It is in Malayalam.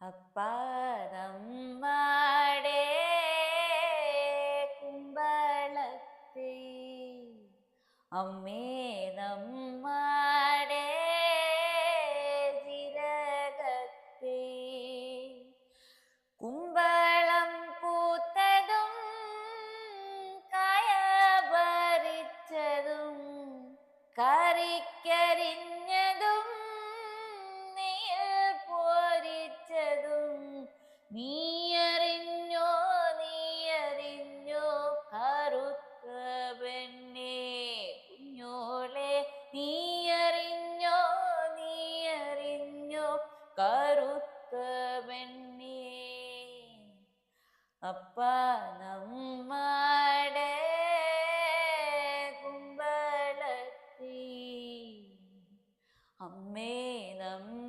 അപ്പാ നമ്മാടെ അമ്മേ നമ്മാടെ ചിരകത്തെ. കുമ്പളം പൂത്തതും കായ ഭരിച്ചതും കറിക്കരിഞ്ഞതും നീയറിഞ്ഞോ നീയറിഞ്ഞോ കറുത്ത പെണ്ണെ കുഞ്ഞോളെ നീയറിഞ്ഞോ നീയറിഞ്ഞോ കറുത്ത പെണ്ണെ. അപ്പ നമ്മടെ കുമ്പളത്തി. അമ്മേ നമ്മ